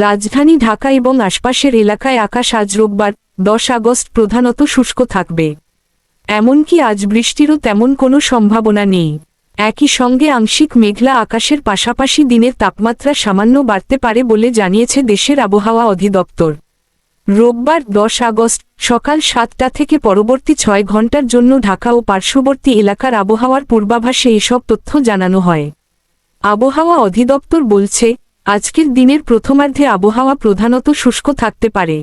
রাজধানী ঢাকা এবং আশপাশের এলাকায় আকাশ আজ রোববার, দশ আগস্ট প্রধানত শুষ্ক থাকবে। এমনকি আজ বৃষ্টিরও তেমন কোনো সম্ভাবনা নেই। একই সঙ্গে আংশিক মেঘলা আকাশের পাশাপাশি দিনের তাপমাত্রা সামান্য বাড়তে পারে বলে জানিয়েছে দেশের আবহাওয়া অধিদপ্তর। রোববার, দশ আগস্ট, সকাল সাতটা থেকে পরবর্তী ছয় ঘণ্টার জন্য ঢাকা ও পার্শ্ববর্তী এলাকার আবহাওয়ার পূর্বাভাসে এসব তথ্য জানানো হয়। আবহাওয়া অধিদপ্তর বলছে আজকের দিনের প্রথমার্ধে আবহাওয়া প্রধানত শুষ্ক থাকতে পারে।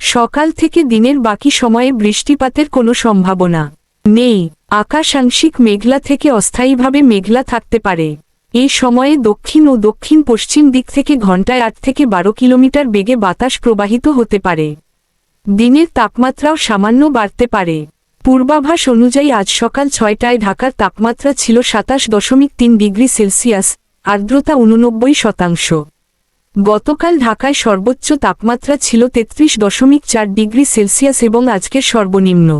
সকাল থেকে দিনের বাকি সময়ে বৃষ্টিপাতের কোনো সম্ভাবনা নেই। আকাশ আংশিক মেঘলা থেকে অস্থায়ীভাবে মেঘলা থাকতে পারে। এই সময়ে দক্ষিণ ও দক্ষিণ পশ্চিম দিক থেকে ঘন্টায় আট থেকে বারো কিলোমিটার বেগে বাতাস প্রবাহিত হতে পারে। দিনের তাপমাত্রাও সামান্য বাড়তে পারে। পূর্বাভাস অনুযায়ী আজ সকাল ছয়টায় ঢাকার তাপমাত্রা ছিল সাতাশ দশমিক তিন ডিগ্রি সেলসিয়াস আর্দ্রতা উননব্বই শতাংশ। গতকাল ঢাকায় সর্বোচ্চ তাপমাত্রা ছিল তেত্রিশ দশমিক চার ডিগ্রি সেলসিয়াস এবং আজকের সর্বনিম্ন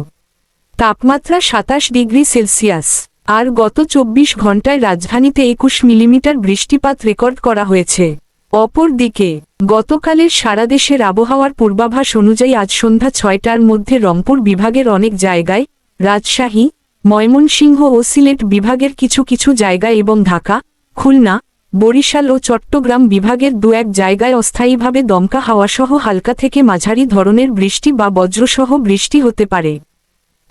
তাপমাত্রা সাতাশ ডিগ্রি সেলসিয়াস। আর গত চব্বিশ ঘন্টায় রাজধানীতে একুশ মিলিমিটার বৃষ্টিপাত রেকর্ড করা হয়েছে। অপরদিকে, গতকালের সারা দেশের আবহাওয়ার পূর্বাভাস অনুযায়ী আজ সন্ধ্যা ছয়টার মধ্যে রংপুর বিভাগের অনেক জায়গায়, রাজশাহী, ময়মনসিংহ ও সিলেট বিভাগের কিছু কিছু জায়গায় এবং ঢাকা খুলনা, বরিশাল ও চট্টগ্রাম বিভাগের দু এক জায়গায় অস্থায়ীভাবে দমকা হাওয়াসহ হালকা থেকে মাঝারি ধরনের বৃষ্টি বা বজ্রসহ বৃষ্টি হতে পারে।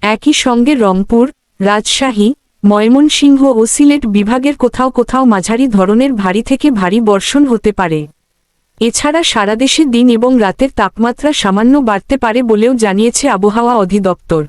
একই সঙ্গে রংপুর, রাজশাহী, ময়মনসিংহ ও সিলেট বিভাগের কোথাও কোথাও মাঝারি ধরনের ভারী থেকে ভারী বর্ষণ হতে পারে। এছাড়া সারা দেশে দিন এবং রাতের তাপমাত্রা সামান্য বাড়তে পারে বলেও জানিয়েছে আবহাওয়া অধিদপ্তর।